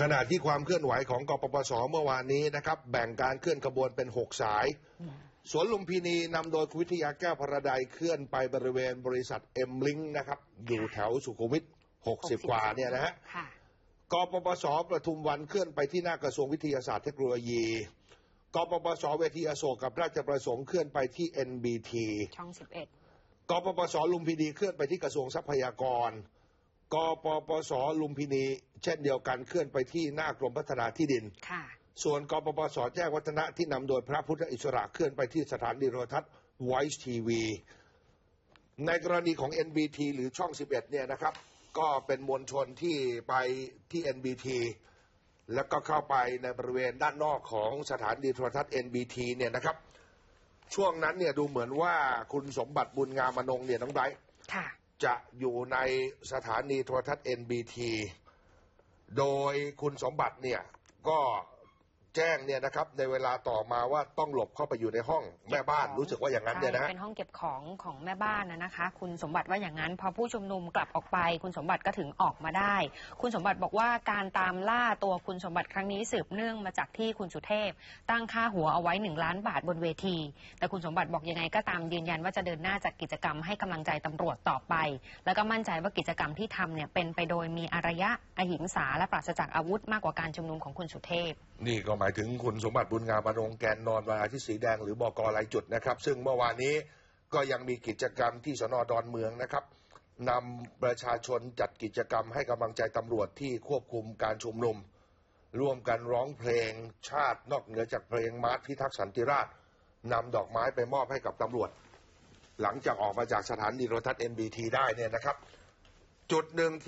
ขณะที่ความเคลื่อนไหวของกปปสเมื่อวานนี้นะครับ แบ่งการเคลื่อนขบวนเป็น 6 สาย สวนลุมพินีนำโดยคุณวิทยาแก้วพระใดเคลื่อนไปบริเวณบริษัทเอ็มลิงนะครับ อยู่แถวสุขุมวิท60 กว่าเนี่ยนะฮะค่ะกปปสประทุมวันเคลื่อนไปที่หน้ากระทรวงวิทยาศาสตร์เทคโนโลยีกปปสเวทีอโศกกับราชประสงค์เคลื่อนไปที่ NBT ช่องสิบเอ็ดกปปสลุมพินีเคลื่อนไปที่กระทรวงทรัพยากร กปปสลุมพินี เช่นเดียวกันเคลื่อนไปที่หน้ากรมพัฒนาที่ดิน ค่ะ ส่วนกปปสแจ้งวัฒนะที่นำโดยพระพุทธอิสระเคลื่อนไปที่สถานีโทรทัศน์ Voice TV ในกรณีของ NBT หรือช่อง 11 เนี่ยนะครับ ก็เป็นมวลชนที่ไปที่ NBT แล้วก็เข้าไปในบริเวณด้านนอกของสถานีโทรทัศน์ NBT เนี่ยนะครับ ช่วงนั้นเนี่ยดูเหมือนว่าคุณสมบัติบุญงามอนงเนี่ยน้องไบร์ทค่ะ จะอยู่ในสถานีโทรทัศน์ NBT โดยคุณสมบัติเนี่ยก็ แจ้งเนี่ยนะครับในเวลาต่อมาว่าต้องหลบเข้าไปอยู่ในห้องแม่บ้านรู้สึกว่าอย่างนั้นเนี่ยนะฮะใช่เป็นห้องเก็บของของแม่บ้านนะนะคะ คุณสมบัติว่าอย่างนั้น พอผู้ชุมนุมกลับออกไป คุณสมบัติก็ถึงออกมาได้ คุณสมบัติบอกว่าการตามล่าตัวคุณสมบัติครั้งนี้สืบเนื่องมาจากที่คุณสุเทพ ตั้งค่าหัวเอาไว้หนึ่งล้านบาทบนเวที แต่คุณสมบัติบอกยังไงก็ตามยืนยันว่าจะเดินหน้าจัดกิจกรรมให้กำลังใจตำรวจต่อไป แล้วก็มั่นใจว่ากิจกรรมที่ทำเนี่ยเป็นไปโดยมีอารยะอหิงสาและปราศจากอาวุธมากกว่าการชุมนุมของคุณสุเทพ นี่ก็หมายถึงคุณสมบัติบุญงามอนงแกนนอนวาที่สีแดงหรือบกรายจุดนะครับ ซึ่งเมื่อวานนี้ก็ยังมีกิจกรรมที่สนอดอนเมืองนะครับนำประชาชนจัดกิจกรรมให้กำลังใจตำรวจที่ควบคุมการชุมนุม ร่วมกันร้องเพลงชาตินอกเหนือจากเพลงมาร์ชพิทักษ์สันติราษฎร์นำดอกไม้ไปมอบให้กับตำรวจ หลังจากออกมาจากสถานีโทรทัศน์ NBT ได้เนี่ยนะครับ จุดหนึ่ง